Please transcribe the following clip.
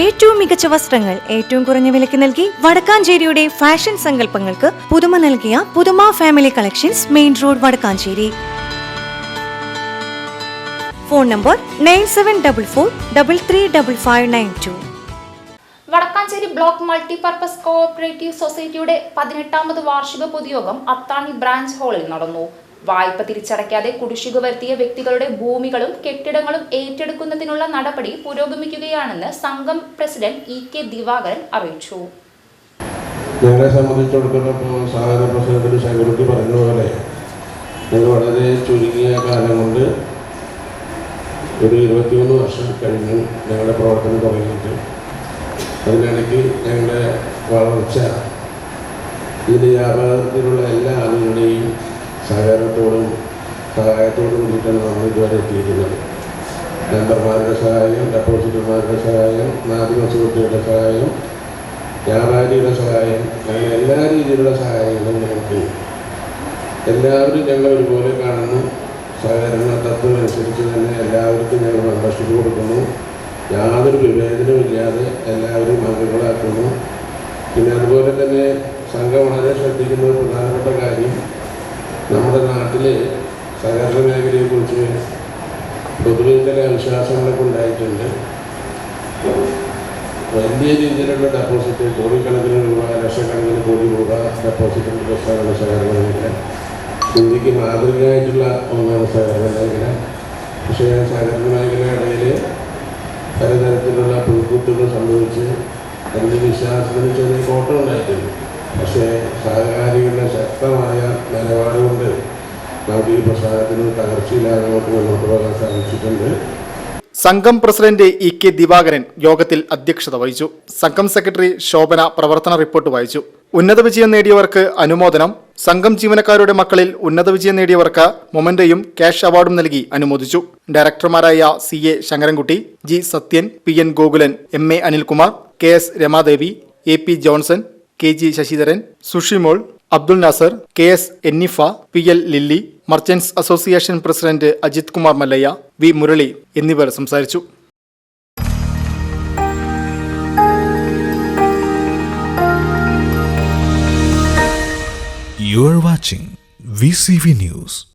ഏറ്റവും മികച്ച വസ്ത്രങ്ങൾ ഏറ്റവും കുറഞ്ഞ വിലയ്ക്ക് നൽകി വടക്കാഞ്ചേരിയുടെ ഫാഷൻ സങ്കല്പങ്ങൾക്ക് പുതുമ നൽകിയ പുതുമ family collections main road Vadakkanchery. Phone number nine seven double four double three double five nine two Vadakkanchery block multipurpose cooperative സൊസൈറ്റിയുടെ പതിനെട്ടാമത് വാർഷിക പൊതുയോഗം അത്താണി ബ്രാഞ്ച് ഹാളിൽ നടന്നു. വായ്പ തിരിച്ചടയ്ക്കാതെ കുടിശ്ശിക വരുത്തിയ വ്യക്തികളുടെ ഭൂമികളും കെട്ടിടങ്ങളും ഏറ്റെടുക്കുന്നതിനുള്ള നടപടി പുരോഗമിക്കുകയാണെന്ന് സംഘം പ്രസിഡന്റ് ഇ കെ ദിവാകരൻ അറിയിച്ചു. ഞങ്ങളെ സംബന്ധിച്ചിടത്തോളം ശങ്കുറുട്ടി പോലെ വളരെ ഒരു ഇരുപത്തിമൂന്ന് വർഷം കഴിഞ്ഞു ഞങ്ങളുടെ പ്രവർത്തനം തുടങ്ങിയിട്ട് അതിനിടയ്ക്ക് ഞങ്ങളുടെ വളർച്ച ഇതിന്റെ വ്യാപാരത്തിലുള്ള എല്ലാ ആളുകളുടെയും സഹകരണത്തോടും സഹായത്തോടും കൂടിയിട്ടാണ് നമ്മൾ ഇതുവരെ എത്തിയിരിക്കുന്നത്. മെമ്പർമാരുടെ സഹായം ഡെപ്പോസിറ്റർമാരുടെ സഹായം നാദിവാസി കുട്ടികളുടെ സഹായം വ്യാപാരിയുടെ സഹായം അങ്ങനെ എല്ലാ രീതിയിലുള്ള സഹായങ്ങളും ഞങ്ങൾക്ക് എല്ലാവരും ഞങ്ങൾ ഒരുപോലെ കാണുന്നു. സഹകരണ തത്വം അനുസരിച്ച് തന്നെ എല്ലാവർക്കും ഞങ്ങൾ മെമ്പർഷിപ്പ് കൊടുക്കുന്നു. യാതൊരു വിവേചനവും ഇല്ലാതെ എല്ലാവരും അംഗങ്ങളാക്കുന്നു. പിന്നെ അതുപോലെ തന്നെ സംഘം വളരെ ശ്രദ്ധിക്കുന്ന ഒരു പ്രധാനപ്പെട്ട കാര്യം നമ്മുടെ നാട്ടിലെ സഹകരണ മേഖലയെക്കുറിച്ച് ചില വിശ്വാസങ്ങളൊക്കെ ഉണ്ടായിട്ടുണ്ട്. വലിയ രീതിയിലുള്ള ഡെപ്പോസിറ്റ് കോടിക്കണക്കിന് രൂപ ലക്ഷക്കണക്കിന് കോടി രൂപ ഡെപ്പോസിറ്റിന്റെ പ്രശ്നമാണ് സഹകരണ മേഖല. ഇന്ത്യയ്ക്ക് മാതൃകയായിട്ടുള്ള ഒന്നാണ് സഹകരണ മേഖല. പക്ഷേ സഹകരണ മേഖലയുടെ പലതരത്തിലുള്ള പുൽക്കുത്തുകൾ സംഭവിച്ച് അതിന്റെ വിശ്വാസത്തിന് ചെറിയ കോട്ടം ഉണ്ടായിട്ടുണ്ട്. പക്ഷേ സഹകാരികളുടെ ശക്തമായ നിലപാട് കൊണ്ട് നമുക്ക് ഈ പ്രസ്ഥാനത്തിന് തകർച്ചയില്ലാതെ മുന്നോട്ട് പോകാൻ സാധിച്ചിട്ടുണ്ട്. സംഘം പ്രസിഡന്റ് ഇ കെ ദിവാകരൻ യോഗത്തിൽ അധ്യക്ഷത വഹിച്ചു. സംഘം സെക്രട്ടറി ശോഭന പ്രവർത്തന റിപ്പോർട്ട് വായിച്ചു. ഉന്നത വിജയം നേടിയവർക്ക് അനുമോദനം. സംഘം ജീവനക്കാരുടെ മക്കളിൽ ഉന്നത വിജയം നേടിയവർക്ക് മൊമന്റയും ക്യാഷ് അവാർഡും നൽകി അനുമോദിച്ചു. ഡയറക്ടർമാരായ C A Sankarankutty G Sathyan P N Gokulan M A Anilkumar K S Ramadevi A P Johnson K G Sasidharan Sushimol Abdul Nasar K S Ennifa P L Lilly merchants association president Ajith Kumar Mallayya V Murali എന്നിവർ സംസാരിച്ചു You watching VCV News.